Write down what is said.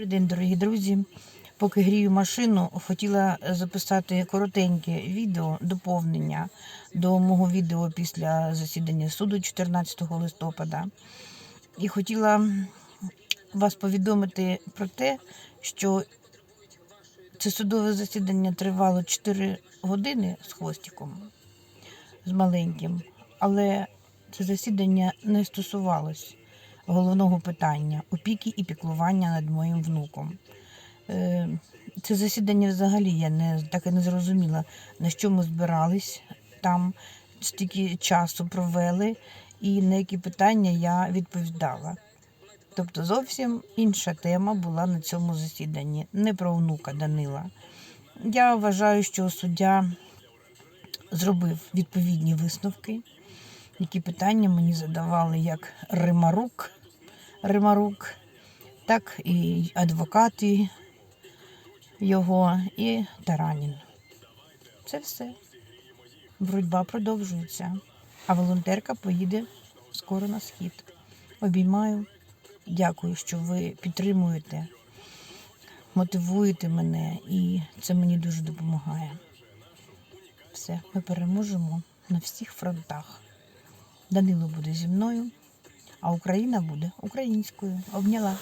Добрий день, дорогі друзі. Поки грію машину, хотіла записати коротеньке відео доповнення до мого відео після засідання суду 14 листопада. І хотіла вас повідомити про те, що це судове засідання тривало 4 години з хвостиком, з маленьким, але це засідання не стосувалось головного питання опіки і піклування над моїм внуком. Е, Це засідання взагалі я не так і не зрозуміла, на що ми збирались там, стільки часу провели, і на які питання я відповідала. Тобто зовсім інша тема була на цьому засіданні, не про онука Данила. Я вважаю, що суддя зробив відповідні висновки, які питання мені задавали як Римарук, Римарук, так і адвокати його, і Таранін. Це все. Боротьба продовжується, а волонтерка поїде скоро на схід. Обіймаю. Дякую, що ви підтримуєте, мотивуєте мене, і це мені дуже допомагає. Все, ми переможемо на всіх фронтах. Данило буде зі мною, а Україна буде українською. Обняла.